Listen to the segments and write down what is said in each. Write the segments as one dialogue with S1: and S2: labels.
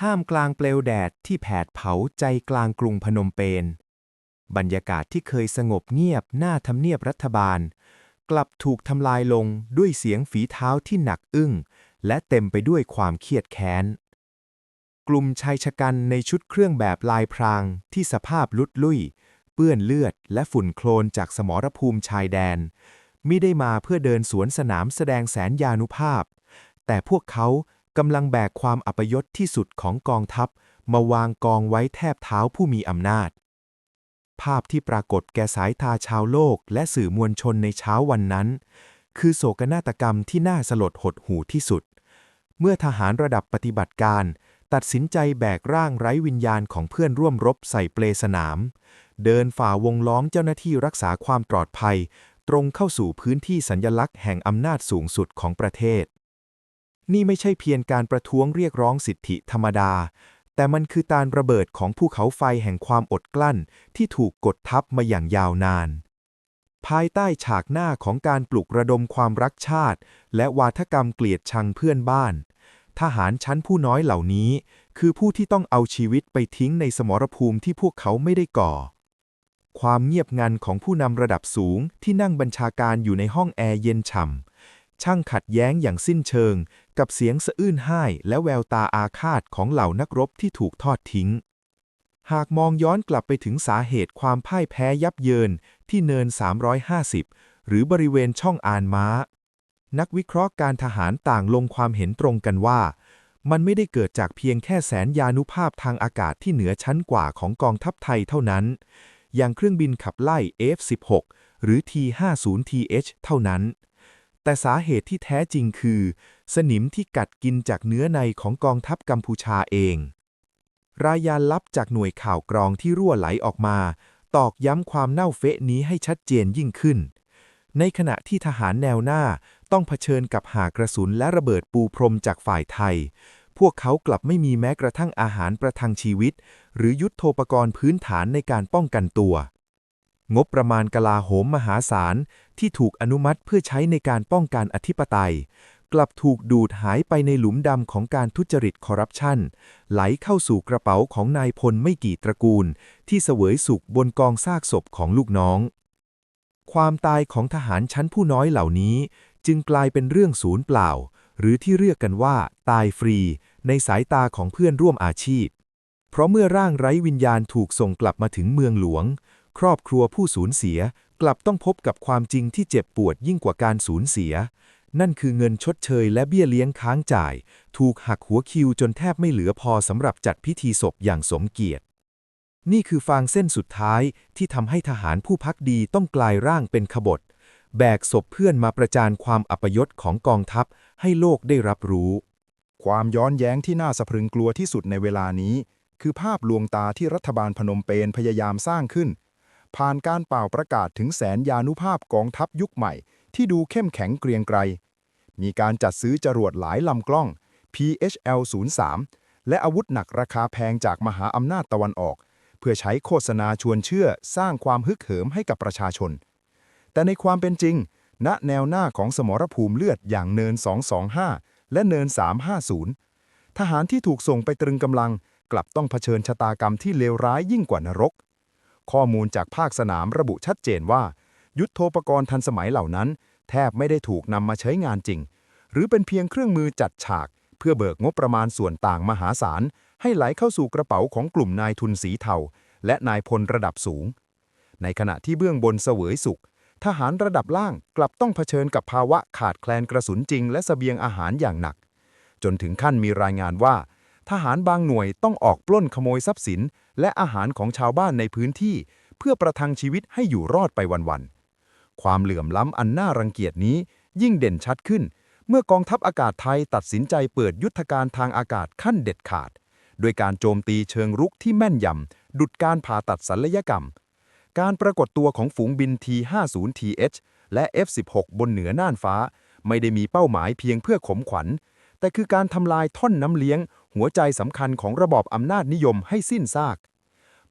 S1: ท่ามกลางเปลวแดดที่แผดเผาใจกลางกรุงพนมเปญบรรยากาศที่เคยสงบเงียบหน้าทำเนียบรัฐบาล กลับถูกทำลายลงด้วยเสียงฝีเท้าที่หนักอึ้ง และเต็มไปด้วยความเครียดแค้น กลุ่มชายชะกันในชุดเครื่องแบบลายพรางที่สภาพลุดลุ่ย เปื้อนเลือดและฝุ่นโคลนจากสมรภูมิชายแดนมิได้มาเพื่อเดินสวนสนามแสดงแสนยานุภาพ แต่พวกเขา กำลังแบกความอัปยศที่สุดของกองทัพ มาวางกองไว้แทบเท้าผู้มีอำนาจ ภาพที่ปรากฏแก่สายตาชาวโลกและสื่อมวลชนในเช้าวันนั้น คือโศกนาฏกรรมที่น่าสลดหดหูที่สุด เมื่อทหารระดับปฏิบัติการ ตัดสินใจแบกร่างไร้วิญญาณของเพื่อนร่วมรบใส่เปลสนาม เดินฝ่าวงล้อมเจ้าหน้าที่รักษาความปลอดภัย ตรงเข้าสู่พื้นที่สัญญลักษณ์แห่งอำนาจสูงสุดของประเทศ นี่ไม่ใช่เพียงการประท้วงเรียกร้องสิทธิธรรมดา แต่มันคือการระเบิดของภูเขาไฟแห่งความอดกลั้นที่ถูกกดทับมาอย่างยาวนาน ภายใต้ฉากหน้าของการปลุกระดมความรักชาติ และวาทกรรมเกลียดชังเพื่อนบ้าน ทหารชั้นผู้น้อยเหล่านี้ คือผู้ที่ต้องเอาชีวิตไปทิ้งในสมรภูมิที่พวกเขาไม่ได้ก่อความเงียบงันของผู้นำระดับสูงที่นั่งบัญชาการอยู่ในห้องแอร์เย็นฉ่ำช่างขัดแย้งอย่างสิ้นเชิง กับเสียงสะอื้นไห้และแววตาอาฆาตของเหล่านักรบที่ถูกทอดทิ้ง หากมองย้อนกลับไปถึงสาเหตุความพ่ายแพ้ยับเยินที่เนิน 350 หรือบริเวณช่องอานม้า นักวิเคราะห์การทหารต่างลงความเห็นตรงกันว่า มันไม่ได้เกิดจากเพียงแค่แสนยานุภาพทางอากาศที่เหนือชั้นกว่าของกองทัพไทยเท่านั้น อย่างเครื่องบินขับไล่ F-16 หรือ T-50TH เท่านั้น แต่สาเหตุที่แท้จริงคือ สนิมที่กัดกินจากเนื้อในของกองทัพกัมพูชาเอง รายงานลับจากหน่วยข่าวกรองที่รั่วไหลออกมา ตอกย้ำความเน่าเฟะนี้ให้ชัดเจนยิ่งขึ้น ในขณะที่ทหารแนวหน้าต้องเผชิญกับหากระสุนและระเบิดปูพรมจากฝ่ายไทย พวกเขากลับไม่มีแม้กระทั่งอาหารประทังชีวิต หรือยุทโธปกรณ์พื้นฐานในการป้องกันตัว งบประมาณกลาโหมมหาศาลที่ถูกอนุมัติเพื่อใช้ในการป้องกันอธิปไตย กลับถูกดูดหายไปในหลุมดำของการทุจริตคอร์รัปชัน ไหลเข้าสู่กระเป๋าของนายพลไม่กี่ตระกูล ที่เสวยสุขบนกองซากศพของลูกน้อง ความตายของทหารชั้นผู้น้อยเหล่านี้ จึงกลายเป็นเรื่องศูนย์เปล่า หรือที่เรียกกันว่า ตายฟรี ในสายตาของเพื่อนร่วมอาชีพ เพราะเมื่อร่างไร้วิญญาณถูกส่งกลับมาถึงเมืองหลวง ครอบครัวผู้สูญเสียกลับต้องพบกับความจริงที่เจ็บปวดยิ่งกว่าการสูญเสีย นั่นคือเงินชดเชยและเบี้ยเลี้ยงค้างจ่าย ถูกหักหัวคิวจนแทบไม่เหลือพอสำหรับจัดพิธีศพอย่างสมเกียรติ นี่คือฟางเส้นสุดท้ายที่ทำให้ทหารผู้พักดีต้องกลายร่างเป็นขบฏ แบกศพเพื่อนมาประจานความอัปยศของกองทัพให้โลกได้รับรู้
S2: ความย้อนแย้งที่น่าสะพรึงกลัวที่สุดในเวลานี้ คือภาพลวงตาที่รัฐบาลพนมเปญพยายามสร้างขึ้น ผ่านการเป่าประกาศถึงแสนยานุภาพกองทัพยุคใหม่ ที่ดูเข้มแข็งเกรียงไกร มีการจัดซื้อจรวดหลายลำกล้อง PHL-03 และอาวุธหนักราคาแพงจากมหาอำนาจตะวันออก เพื่อใช้โฆษณาชวนเชื่อสร้างความฮึกเหิมให้กับประชาชน แต่ในความเป็นจริง ณแนวหน้าของสมรภูมิเลือดอย่างเนิน 225 และเนิน 350 ทหารที่ถูกส่งไปตรึงกำลังกลับต้องเผชิญชะตากรรมที่เลวร้ายยิ่งกว่านรก ข้อมูลจากภาคสนามระบุชัดเจนว่า ยุทโธปกรณ์ทันสมัยเหล่านั้น แทบไม่ได้ถูกนำมาใช้งานจริง หรือเป็นเพียงเครื่องมือจัดฉาก เพื่อเบิกงบประมาณส่วนต่างมหาศาล ให้ไหลเข้าสู่กระเป๋าของกลุ่มนายทุนสีเทาและนายพลระดับสูง ในขณะที่เบื้องบนเสวยสุข ทหารระดับล่างกลับต้องเผชิญกับภาวะขาดแคลนกระสุนจริง และเสบียงอาหารอย่างหนัก จนถึงขั้นมีรายงานว่า ทหารบางหน่วยต้องออกปล้นขโมยทรัพย์สิน และอาหารของชาวบ้านในพื้นที่ เพื่อประทังชีวิตให้อยู่รอดไปวันๆ ความเหลื่อมล้ำอันน่ารังเกียจนี้ยิ่งเด่นชัดขึ้น เมื่อกองทัพอากาศไทยตัดสินใจเปิดยุทธการทางอากาศขั้นเด็ดขาด โดยการโจมตีเชิงรุกที่แม่นยำดุดการผ่าตัดศัลยกรรม การปรากฏตัวของฝูงบิน T-50TH และ F-16 บนเหนือน่านฟ้า ไม่ได้มีเป้าหมายเพียงเพื่อขมขวัญ แต่คือการทำลายท่อนน้ำเลี้ยง หัวใจสำคัญของระบอบอำนาจนิยมให้สิ้นซาก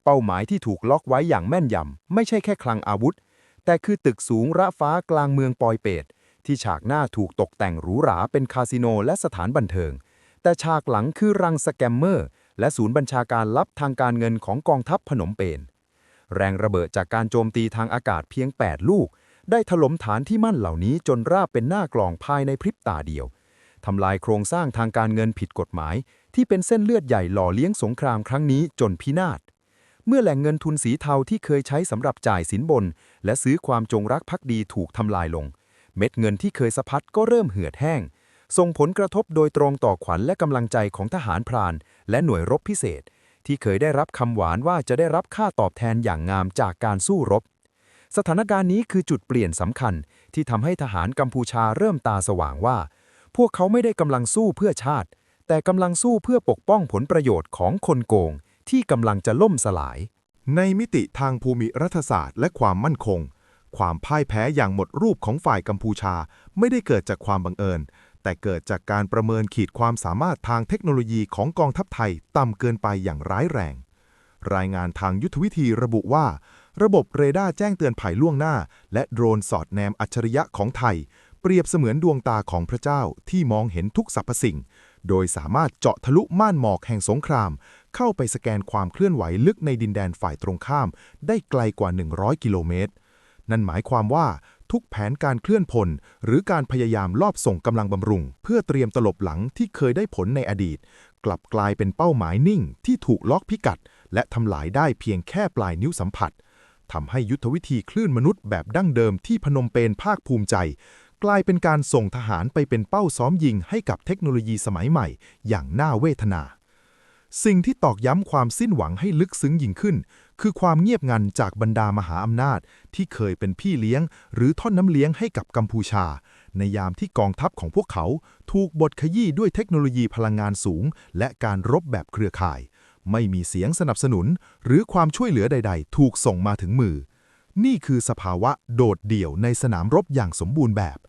S2: เป้าหมายที่ถูกล็อกไว้อย่างแม่นยำ ไม่ใช่แค่คลังอาวุธ แต่คือตึกสูงระฟ้ากลางเมืองปอยเปตที่ฉากหน้าถูกตกแต่งหรูหราเป็นคาสิโนและสถานบันเทิง แต่ฉากหลังคือรังสแกมเมอร์ และศูนย์บัญชาการลับทางการเงินของกองทัพพนมเปญแรงระเบิดจากการโจมตีทางอากาศเพียง 8 ลูก ได้ถล่มฐานที่มั่นเหล่านี้จนราบเป็นหน้ากลองภายในพริบตาเดียวทำลายโครงสร้างทางการเงินผิดกฎหมาย ที่เป็นเส้นเลือดใหญ่หล่อเลี้ยงสงครามครั้งนี้จนพินาศ เมื่อแหล่งเงินทุนสีเทาที่เคยใช้สำหรับจ่ายสินบน และซื้อความจงรักภักดีถูกทำลายลง เม็ดเงินที่เคยสะพัดก็เริ่มเหือดแห้ง ส่งผลกระทบโดยตรงต่อขวัญและกำลังใจของทหารพราน และหน่วยรบพิเศษ ที่เคยได้รับคำหวานว่าจะได้รับค่าตอบแทนอย่างงามจากการสู้รบสถานการณ์นี้คือจุดเปลี่ยนสำคัญ ที่ทำให้ทหารกัมพูชาเริ่มตาสว่างว่า พวกเขาไม่ได้กำลังสู้เพื่อชาติ แต่กำลังสู้เพื่อปกป้องผลประโยชน์ของคนโกง ที่กำลังจะล่มสลาย
S1: ในมิติทางภูมิรัฐศาสตร์และความมั่นคง ความพ่ายแพ้อย่างหมดรูปของฝ่ายกัมพูชาไม่ได้เกิดจากความบังเอิญ แต่เกิดจากการประเมินขีดความสามารถทางเทคโนโลยีของกองทัพไทยต่ำเกินไปอย่างร้ายแรง รายงานทางยุทธวิธีระบุว่า ระบบเรดาร์แจ้งเตือนภัยล่วงหน้า และโดรนสอดแนมอัจฉริยะของไทย เปรียบเสมือนดวงตาของพระเจ้าที่มองเห็นทุกสรรพสิ่ง โดยสามารถเจาะทะลุม่านหมอกแห่งสงคราม เข้าไปสแกนความเคลื่อนไหวลึกในดินแดนฝ่ายตรงข้าม ได้ไกลกว่า 100 กิโลเมตร นั่นหมายความว่าทุกแผนการเคลื่อนพล หรือการพยายามลอบส่งกำลังบำรุง เพื่อเตรียมตลบหลังที่เคยได้ผลในอดีต กลับกลายเป็นเป้าหมายนิ่งที่ถูกล็อกพิกัด และทำลายได้เพียงแค่ปลายนิ้วสัมผัสทำให้ยุทธวิธีคลื่นมนุษย์แบบดั้งเดิมที่พนมเปญภาคภูมิใจ กลายเป็นการส่งทหารไปเป็นเป้าซ้อมยิงให้กับเทคโนโลยีสมัยใหม่ อย่างน่าเวทนา สิ่งที่ตอกย้ำความสิ้นหวังให้ลึกซึ้งยิ่งขึ้น คือความเงียบงันจากบรรดามหาอำนาจ ที่เคยเป็นพี่เลี้ยง หรือท่อนน้ำเลี้ยงให้กับกัมพูชา ในยามที่กองทัพของพวกเขา ถูกบดขยี้ด้วยเทคโนโลยีพลังงานสูง และการรบแบบเครือข่าย ไม่มีเสียงสนับสนุน หรือความช่วยเหลือใด ๆ ถูกส่งมาถึงมือนี่คือสภาวะโดดเดี่ยวในสนามรบอย่างสมบูรณ์แบบ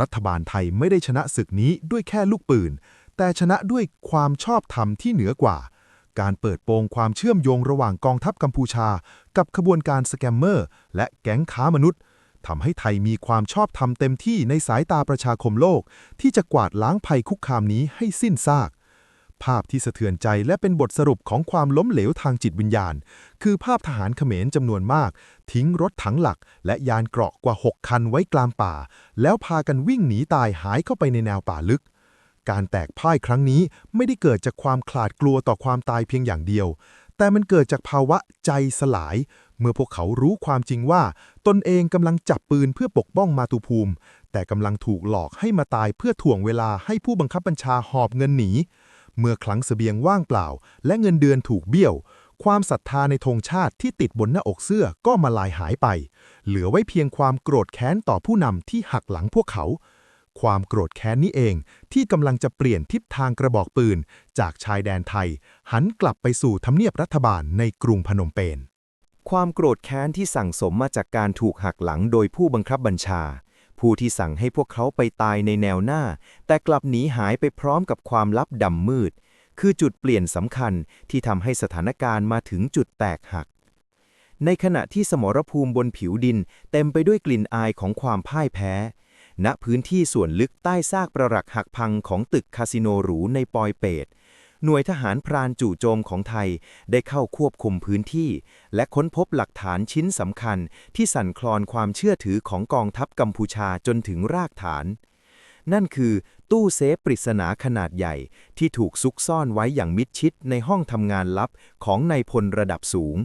S1: รัฐบาลไทยไม่ได้ชนะศึกนี้ด้วยแค่ลูกปืน แต่ชนะด้วยความชอบธรรมที่เหนือกว่า การเปิดโปงความเชื่อมโยงระหว่างกองทัพกัมพูชา กับขบวนการสแกมเมอร์ และแก๊งค้ามนุษย์ทำให้ไทยมีความชอบธรรมเต็มที่ในสายตาประชาคมโลก ที่จะกวาดล้างภัยคุกคามนี้ให้สิ้นซาก ภาพที่สะเทือนใจและเป็นบทสรุปของความล้มเหลวทางจิตวิญญาณ คือภาพทหารเขมรจำนวนมาก ทิ้งรถถังหลัก และยานเกราะกว่า 6 คันไว้กลางป่า แล้วพากันวิ่งหนีตายหายเข้าไปในแนวป่าลึก การแตกพ่ายครั้งนี้ไม่ได้เกิดจากความขลาดกลัวต่อความตายเพียงอย่างเดียว แต่มันเกิดจากภาวะใจสลาย เมื่อพวกเขารู้ความจริงว่า ตนเองกำลังจับปืนเพื่อปกป้องมาตุภูมิ แต่กำลังถูกหลอกให้มาตายเพื่อถ่วงเวลาให้ผู้บังคับบัญชาหอบเงินหนี เมื่อคลังเสบียงว่างเปล่า และเงินเดือนถูกเบี้ยว ความศรัทธาในธงชาติที่ติดบนหน้าอกเสื้อก็มาลายหายไป เหลือไว้เพียงความโกรธแค้นต่อผู้นำที่หักหลังพวกเขา ความโกรธแค้นนี้เองที่กำลังจะเปลี่ยนทิศทางกระบอกปืน จากชายแดนไทย หันกลับไปสู่ทำเนียบรัฐบาลในกรุงพนมเปญความโกรธแค้นที่สั่งสมมาจากการถูกหักหลังโดยผู้บังคับบัญชา ผู้ที่สั่งให้พวกเขาไปตายในแนวหน้า แต่กลับหนีหายไปพร้อมกับความลับดำมืด คือจุดเปลี่ยนสำคัญที่ทำให้สถานการณ์มาถึงจุดแตกหัก ในขณะที่สมรภูมิบนผิวดิน เต็มไปด้วยกลิ่นอายของความพ่ายแพ้ ณพื้นที่ส่วนลึกใต้ซากปรักหักพังของตึกคาสิโนหรูในปอยเปต หน่วยทหารพรานจู่โจมของไทยได้เข้าควบคุมพื้นที่ และค้นพบหลักฐานชิ้นสำคัญที่สั่นคลอนความเชื่อถือของกองทัพกัมพูชาจนถึงรากฐาน นั่นคือตู้เซฟปริศนาขนาดใหญ่ที่ถูกซุกซ่อนไว้อย่างมิดชิดในห้องทำงานลับของนายพลระดับสูง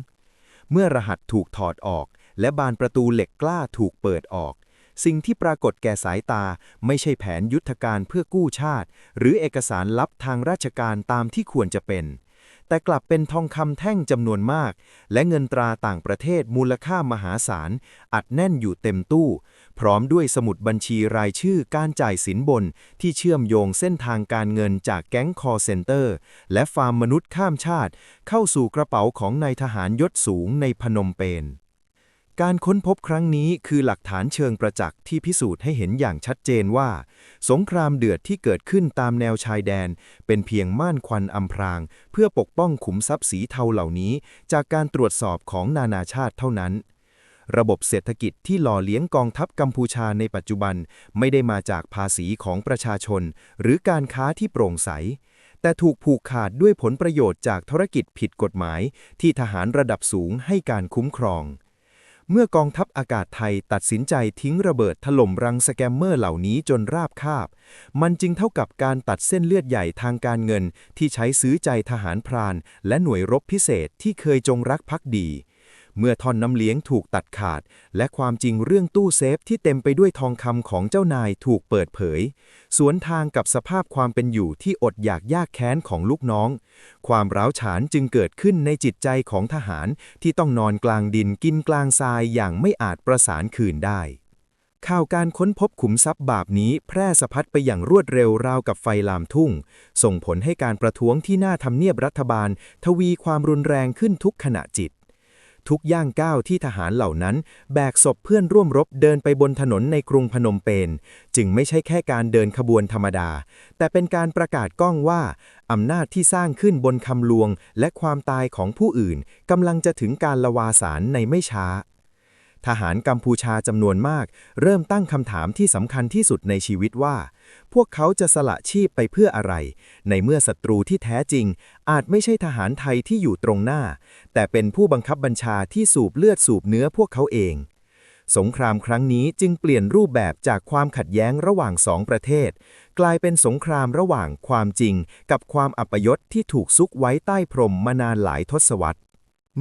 S1: เมื่อรหัสถูกถอดออก และบานประตูเหล็กกล้าถูกเปิดออก สิ่งที่ปรากฏแก่สายตาไม่ใช่แผนยุทธการเพื่อกู้ชาติ หรือเอกสารลับทางราชการตามที่ควรจะเป็น แต่กลับเป็นทองคำแท่งจำนวนมาก และเงินตราต่างประเทศมูลค่ามหาศาล อัดแน่นอยู่เต็มตู้ พร้อมด้วยสมุดบัญชีรายชื่อการจ่ายสินบนที่เชื่อมโยงเส้นทางการเงินจากแก๊งคอร์เซนเตอร์ และฟาร์มมนุษย์ข้ามชาติ เข้าสู่กระเป๋าของนายทหารยศสูงในพนมเปญ การค้นพบครั้งนี้คือหลักฐานเชิงประจักษ์ที่พิสูจน์ให้เห็นอย่างชัดเจนว่า สงครามเดือดที่เกิดขึ้นตามแนวชายแดน เป็นเพียงม่านควันอำพราง เพื่อปกป้องขุมทรัพย์สีเทาเหล่านี้ จากการตรวจสอบของนานาชาติเท่านั้น ระบบเศรษฐกิจที่หล่อเลี้ยงกองทัพกัมพูชาในปัจจุบันไม่ได้มาจากภาษีของประชาชน หรือการค้าที่โปร่งใส แต่ถูกผูกขาดด้วยผลประโยชน์จากธุรกิจผิดกฎหมาย ที่ทหารระดับสูงให้การคุ้มครอง เมื่อกองทัพอากาศไทยตัดสินใจทิ้งระเบิดถล่มรังสแกมเมอร์เหล่านี้จนราบคาบ มันจึงเท่ากับการตัดเส้นเลือดใหญ่ทางการเงินที่ใช้ซื้อใจทหารพราน และหน่วยรบพิเศษที่เคยจงรักภักดี เมื่อท่อนน้ำเลี้ยงถูกตัดขาด และความจริงเรื่องตู้เซฟที่เต็มไปด้วยทองคำของเจ้านายถูกเปิดเผย สวนทางกับสภาพความเป็นอยู่ที่อดอยากยากแค้นของลูกน้อง ความร้าวฉานจึงเกิดขึ้นในจิตใจของทหารที่ต้องนอนกลางดินกินกลางทรายอย่างไม่อาจประสานคืนได้ข่าวการค้นพบขุมทรัพย์บาปนี้แพร่สะพัดไปอย่างรวดเร็วราวกับไฟลามทุ่ง ส่งผลให้การประท้วงที่หน้าทำเนียบรัฐบาล ทวีความรุนแรงขึ้นทุกขณะจิต ทุกย่างก้าวที่ทหารเหล่านั้น แบกศพเพื่อนร่วมรบเดินไปบนถนนในกรุงพนมเปญจึงไม่ใช่แค่การเดินขบวนธรรมดา แต่เป็นการประกาศก้องว่า อำนาจที่สร้างขึ้นบนคำลวงและความตายของผู้อื่นกำลังจะถึงการละวาสารในไม่ช้า ทหารกัมพูชาจำนวนมาก เริ่มตั้งคำถามที่สำคัญที่สุดในชีวิตว่า พวกเขาจะสละชีพไปเพื่ออะไร ในเมื่อศัตรูที่แท้จริง อาจไม่ใช่ทหารไทยที่อยู่ตรงหน้า แต่เป็นผู้บังคับบัญชาที่สูบเลือดสูบเนื้อพวกเขาเอง สงครามครั้งนี้จึงเปลี่ยนรูปแบบจากความขัดแย้งระหว่างสองประเทศ กลายเป็นสงครามระหว่างความจริง กับความอัปยศที่ถูกซุกไว้ใต้พรมมานานหลายทศวรรษ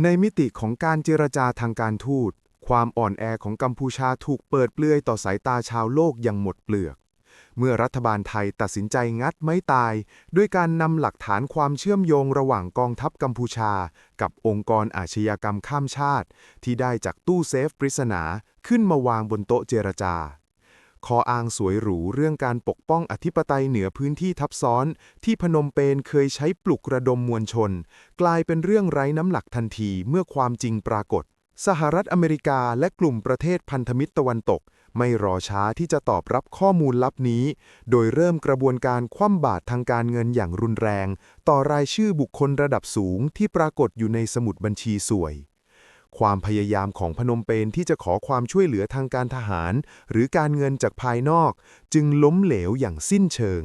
S2: ในมิติของการเจรจาทางการทูต ความอ่อนแอของกัมพูชาถูกเปิดเปลือยต่อสายตาชาวโลกอย่างหมดเปลือก เมื่อรัฐบาลไทยตัดสินใจงัดไม้ตาย ด้วยการนำหลักฐานความเชื่อมโยงระหว่างกองทัพกัมพูชา กับองค์กรอาชญากรรมข้ามชาติ ที่ได้จากตู้เซฟปริศนาขึ้นมาวางบนโต๊ะเจรจาขออ้างสวยหรูเรื่องการปกป้องอธิปไตยเหนือพื้นที่ทับซ้อน ที่พนมเปญเคยใช้ปลุกระดมมวลชน กลายเป็นเรื่องไร้น้ำหนักทันทีเมื่อความจริงปรากฏ สหรัฐอเมริกาและกลุ่มประเทศพันธมิตรตะวันตก ไม่รอช้าที่จะตอบรับข้อมูลลับนี้ โดยเริ่มกระบวนการคว่ำบาตรทางการเงินอย่างรุนแรง ต่อรายชื่อบุคคลระดับสูงที่ปรากฏอยู่ในสมุดบัญชีสวย ความพยายามของพนมเปญที่จะขอความช่วยเหลือทางการทหาร หรือการเงินจากภายนอก จึงล้มเหลวอย่างสิ้นเชิง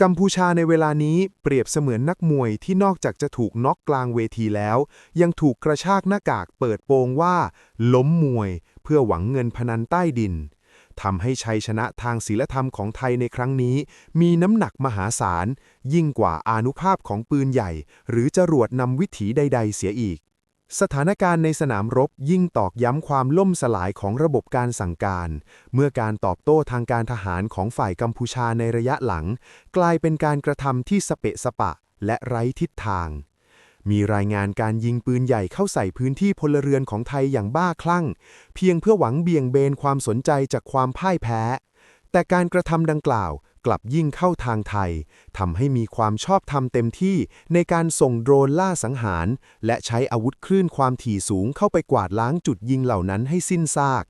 S2: กัมพูชาในเวลานี้เปรียบเสมือนนักมวยที่นอกจากจะถูกน็อกกลางเวทีแล้ว ยังถูกกระชากหน้ากากเปิดโปงว่า ล้มมวย เพื่อหวังเงินพนันใต้ดินทำให้ชัยชนะทางศีลธรรมของไทยในครั้งนี้ มีน้ำหนักมหาศาล ยิ่งกว่าอานุภาพของปืนใหญ่ หรือจรวดนำวิถีใด ๆ เสียอีก สถานการณ์ในสนามรบยิ่งตอกย้ำความล่มสลายของระบบการสั่งการ เมื่อการตอบโต้ทางการทหารของฝ่ายกัมพูชาในระยะหลัง กลายเป็นการกระทำที่สเปะสปะและไร้ทิศทาง มีรายงานการยิงปืนใหญ่เข้าใส่พื้นที่พลเรือนของไทยอย่างบ้าคลั่ง เพียงเพื่อหวังเบี่ยงเบนความสนใจจากความพ่ายแพ้ แต่การกระทำดังกล่าว กลับยิ่งเข้าทางไทยทำให้มีความชอบธรรมเต็มที่ในการส่งโดรนล่าสังหาร และใช้อาวุธคลื่นความถี่สูงเข้าไปกวาดล้างจุดยิงเหล่านั้นให้สิ้นซาก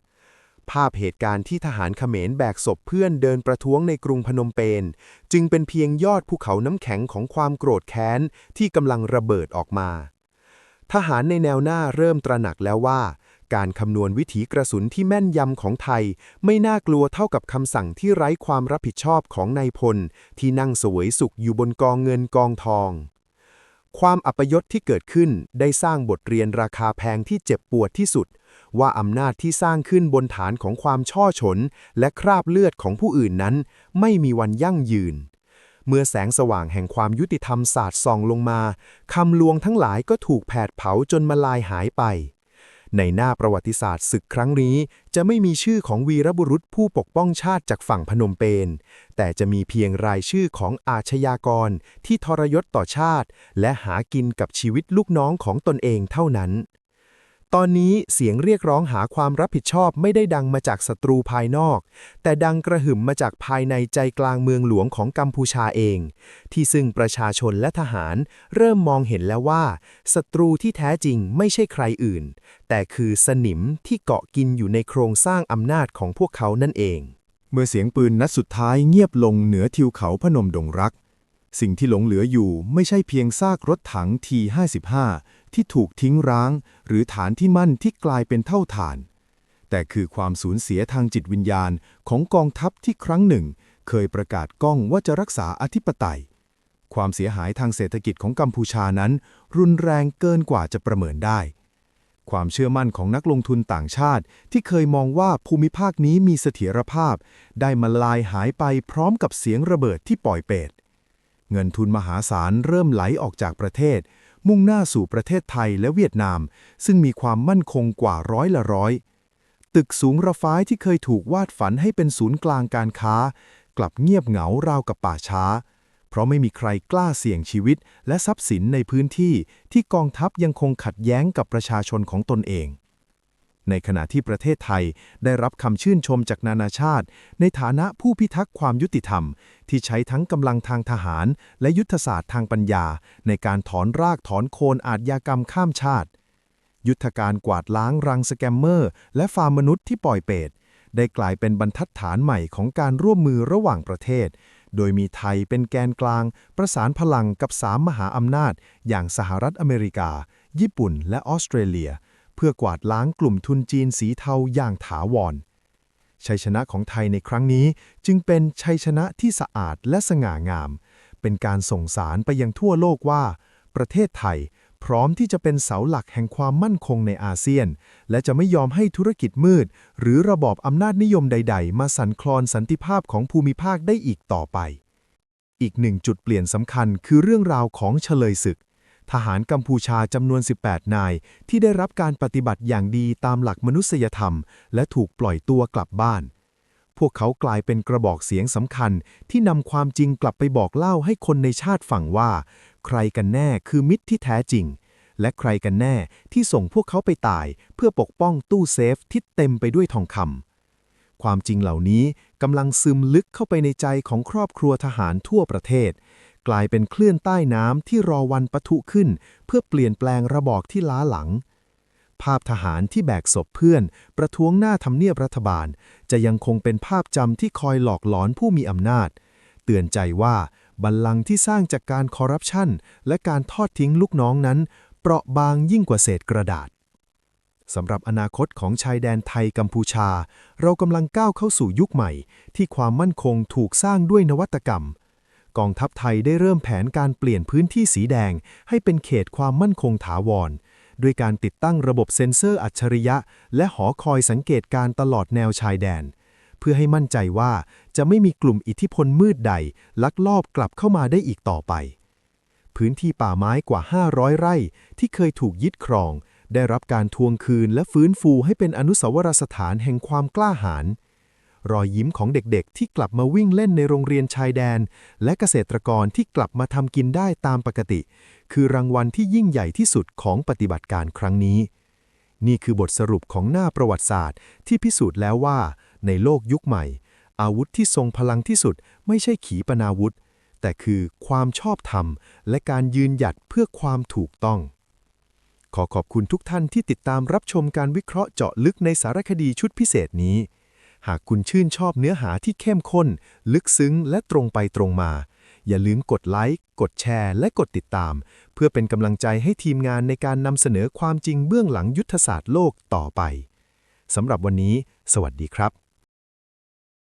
S2: ภาพเหตุการณ์ที่ทหารเขมรแบกศพเพื่อนเดินประท้วงในกรุงพนมเปญจึงเป็นเพียงยอดภูเขาน้ำแข็งของความโกรธแค้นที่กำลังระเบิดออกมา ทหารในแนวหน้าเริ่มตระหนักแล้วว่า การคำนวณวิถีกระสุนที่แม่นยำของไทย ไม่น่ากลัวเท่ากับคำสั่งที่ไร้ความรับผิดชอบของนายพล ที่นั่งสวยสุขอยู่บนกองเงินกองทอง ความอัปยศที่เกิดขึ้นได้สร้างบทเรียนราคาแพงที่เจ็บปวดที่สุด ว่าอำนาจที่สร้างขึ้นบนฐานของความช่อฉน และคราบเลือดของผู้อื่นนั้น ไม่มีวันยั่งยืนเมื่อแสงสว่างแห่งความยุติธรรมสาดส่องลงมา คำลวงทั้งหลายก็ถูกแผดเผาจนมาลายหายไป ในหน้าประวัติศาสตร์ศึกครั้งนี้ จะไม่มีชื่อของวีรบุรุษผู้ปกป้องชาติจากฝั่งพนมเปญ แต่จะมีเพียงรายชื่อของอาชญากรที่ทรยศต่อชาติ และหากินกับชีวิตลูกน้องของตนเองเท่านั้น ตอนนี้เสียงเรียกร้องหาความรับผิดชอบไม่ได้ดังมาจากศัตรูภายนอก แต่ดังกระหึ่มมาจากภายในใจกลางเมืองหลวงของกัมพูชาเอง ที่ซึ่งประชาชนและทหารเริ่มมองเห็นแล้วว่าศัตรูที่แท้จริงไม่ใช่ใครอื่น แต่คือสนิมที่เกาะกินอยู่ในโครงสร้างอำนาจของพวกเขานั่นเอง
S3: เมื่อเสียงปืนนัดสุดท้ายเงียบลงเหนือทิวเขาพนมดงรัก สิ่งที่หลงเหลืออยู่ไม่ใช่เพียงซากรถถัง T55 ที่ถูกทิ้งร้าง หรือฐานที่มั่นที่กลายเป็นเท่าฐาน แต่คือความสูญเสียทางจิตวิญญาณของกองทัพที่ครั้งหนึ่ง เคยประกาศก้องว่าจะรักษาอธิปไตย ความเสียหายทางเศรษฐกิจของกัมพูชานั้น รุนแรงเกินกว่าจะประเมินได้ความเชื่อมั่นของนักลงทุนต่างชาติ ที่เคยมองว่าภูมิภาคนี้มีเสถียรภาพ ได้มาลายหายไปพร้อมกับเสียงระเบิดที่ปล่อยเปตเงินทุนมหาศาลเริ่มไหลออกจากประเทศ มุ่งหน้าสู่ประเทศไทยและเวียดนาม ซึ่งมีความมั่นคงกว่าร้อยละร้อย ตึกสูงระฟ้ายที่เคยถูกวาดฝันให้เป็นศูนย์กลางการค้า กลับเงียบเหงาราวกับป่าช้า เพราะไม่มีใครกล้าเสี่ยงชีวิตและทรัพย์สินในพื้นที่ที่กองทัพยังคงขัดแย้งกับประชาชนของตนเอง ในขณะที่ประเทศไทยได้รับคำชื่นชมจากนานาชาติ ในฐานะผู้พิทักษ์ความยุติธรรม ที่ใช้ทั้งกำลังทางทหาร และยุทธศาสตร์ทางปัญญา ในการถอนรากถอนโคนอาชญากรรมข้ามชาติ ยุทธการกวาดล้างรังสแกมเมอร์ และฟาร์มมนุษย์ที่ปล่อยเปตได้กลายเป็นบรรทัดฐานใหม่ของการร่วมมือระหว่างประเทศ โดยมีไทยเป็นแกนกลาง ประสานพลังกับสามมหาอำนาจ อย่างสหรัฐอเมริกา ญี่ปุ่น และออสเตรเลีย พื่อกวาดล้างกลุ่มทุนจีนสีเทาอย่างถาวร ชัยชนะของไทยในครั้งนี้จึงเป็นชัยชนะที่สะอาดและสง่างาม เป็นการส่งสารไปยังทั่วโลกว่า ประเทศไทยพร้อมที่จะเป็นเสาหลักแห่งความมั่นคงในอาเซียน และจะไม่ยอมให้ธุรกิจมืด หรือระบอบอำนาจนิยมใด ๆ มาสั่นคลอนสันติภาพของภูมิภาคได้อีกต่อไป อีกหนึ่งจุดเปลี่ยนสำคัญคือเรื่องราวของเฉลยศึก ทหารกัมพูชาจำนวน 18 นาย ที่ได้รับการปฏิบัติอย่างดีตามหลักมนุษยธรรม และถูกปล่อยตัวกลับบ้าน พวกเขากลายเป็นกระบอกเสียงสำคัญ ที่นำความจริงกลับไปบอกเล่าให้คนในชาติฟังว่า ใครกันแน่คือมิตรที่แท้จริง และใครกันแน่ที่ส่งพวกเขาไปตาย เพื่อปกป้องตู้เซฟที่เต็มไปด้วยทองคำความจริงเหล่านี้กำลังซึมลึกเข้าไปในใจของครอบครัวทหารทั่วประเทศ กลายเป็นคลื่นใต้น้ำที่รอวันปะทุขึ้น เพื่อเปลี่ยนแปลงระบอบที่ล้าหลัง ภาพทหารที่แบกศพเพื่อน ประท้วงหน้าทำเนียบรัฐบาล จะยังคงเป็นภาพจำที่คอยหลอกหลอนผู้มีอำนาจ เตือนใจว่าบัลลังก์ที่สร้างจากการคอร์รัปชันและการทอดทิ้งลูกน้องนั้น เปราะบางยิ่งกว่าเศษกระดาษสำหรับอนาคตของชายแดนไทยกัมพูชา เรากำลังก้าวเข้าสู่ยุคใหม่ ที่ความมั่นคงถูกสร้างด้วยนวัตกรรม กองทัพไทยได้เริ่มแผนการเปลี่ยนพื้นที่สีแดง ให้เป็นเขตความมั่นคงถาวร ด้วยการติดตั้งระบบเซ็นเซอร์อัจฉริยะ และหอคอยสังเกตการตลอดแนวชายแดน เพื่อให้มั่นใจว่าจะไม่มีกลุ่มอิทธิพลมืดใด ลักลอบกลับเข้ามาได้อีกต่อไป พื้นที่ป่าไม้กว่า 500 ไร่ที่เคยถูกยึดครอง ได้รับการทวงคืนและฟื้นฟูให้เป็นอนุสาวรสถานแห่งความกล้าหาญ รอยยิ้มของเด็กๆ ที่กลับมาวิ่งเล่นในโรงเรียนชายแดน และเกษตรกรที่กลับมาทำกินได้ตามปกติ คือรางวัลที่ยิ่งใหญ่ที่สุดของปฏิบัติการครั้งนี้ นี่คือบทสรุปของหน้าประวัติศาสตร์ ที่พิสูจน์แล้วว่า ในโลกยุคใหม่ อาวุธที่ทรงพลังที่สุด ไม่ใช่ขีปนาวุธ แต่คือความชอบธรรม และการยืนหยัดเพื่อความถูกต้องขอขอบคุณทุกท่านที่ติดตามรับชมการวิเคราะห์เจาะลึกในสารคดีชุดพิเศษนี้ หากคุณชื่นชอบเนื้อหาที่เข้มข้น ลึกซึ้งและตรงไปตรงมา อย่าลืมกดไลค์ กดแชร์ และกดติดตาม เพื่อเป็นกำลังใจให้ทีมงานในการนำเสนอความจริงเบื้องหลังยุทธศาสตร์โลกต่อไปสำหรับวันนี้ สวัสดีครับ